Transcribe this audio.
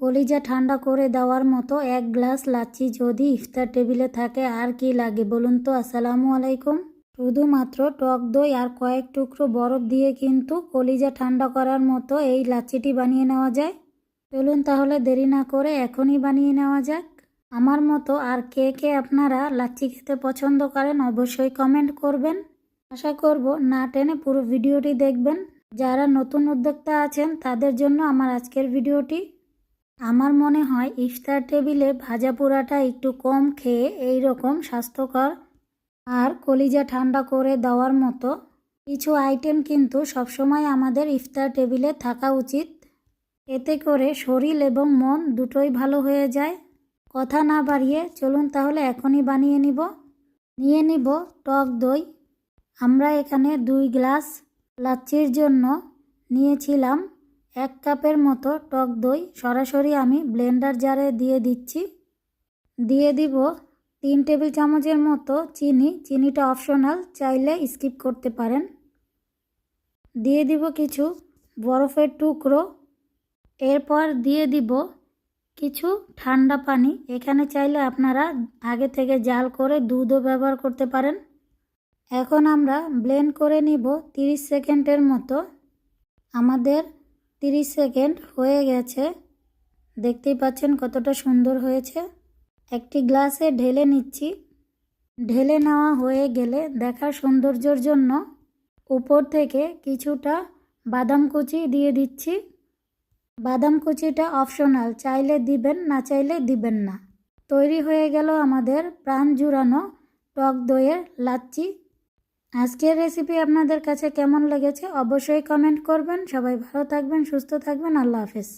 কলিজা ঠান্ডা করে দেওয়ার মতো এক গ্লাস লাচ্ছি যদি ইফতার টেবিলে থাকে, আর কি লাগে বলুন তো? আসসালামু আলাইকুম। শুধুমাত্র টক দই আর কয়েক টুকরো বরফ দিয়ে কিন্তু কলিজা ঠান্ডা করার মতো এই লাচ্ছিটি বানিয়ে নেওয়া যায়। চলুন তাহলে দেরি না করে এখনই বানিয়ে নেওয়া যাক। আমার মতো আর কে কে আপনারা লাচ্ছি খেতে পছন্দ করেন অবশ্যই কমেন্ট করবেন। আশা করব না টেনে পুরো ভিডিওটি দেখবেন। যারা নতুন উদ্যোক্তা আছেন, তাদের জন্য আমার আজকের ভিডিওটি আমার মনে হয় ইফতার টেবিলে ভাজা পোড়াটা একটু কম খেয়ে এই রকম স্বাস্থ্যকর আর কলিজা ঠান্ডা করে দেওয়ার মতো কিছু আইটেম কিন্তু সবসময় আমাদের ইফতার টেবিলে থাকা উচিত। এতে করে শরীর এবং মন দুটোই ভালো হয়ে যায়। কথা না বাড়িয়ে চলুন তাহলে এখনই বানিয়ে নিব। নিয়ে নিব টক দই। আমরা এখানে দুই গ্লাস লাচ্ছির জন্য নিয়েছিলাম। এক কাপের মতো টক দই সরাসরি আমি ব্লেন্ডার জারে দিয়ে দিচ্ছি। দিয়ে দিব তিন টেবিল চামচের মতো চিনি। চিনিটা অপশনাল, চাইলে স্কিপ করতে পারেন। দিয়ে দিব কিছু বরফের টুকরো। এরপর দিয়ে দিব কিছু ঠান্ডা পানি। এখানে চাইলে আপনারা আগে থেকে জাল করে দুধও ব্যবহার করতে পারেন। এখন আমরা ব্লেন্ড করে নিব 30 সেকেন্ডের মতো। আমাদের 30 সেকেন্ড হয়ে গেছে। দেখতেই পাচ্ছেন কতটা সুন্দর হয়েছে। একটি গ্লাসে ঢেলে নিচ্ছি। ঢেলে নেওয়া হয়ে গেলে দেখার সৌন্দর্যের জন্য উপর থেকে কিছুটা বাদাম কুচি দিয়ে দিচ্ছি। বাদাম কুচিটা অপশনাল, চাইলে দিবেন, না চাইলে দিবেন না। তৈরি হয়ে গেল আমাদের প্রাণ জুড়ানো টক দইয়ের লাচ্ছি। আজকের রেসিপি আপনাদের কাছে কেমন লেগেছে অবশ্যই কমেন্ট করবেন। সবাই ভালো থাকবেন, সুস্থ থাকবেন। আল্লাহ হাফেজ।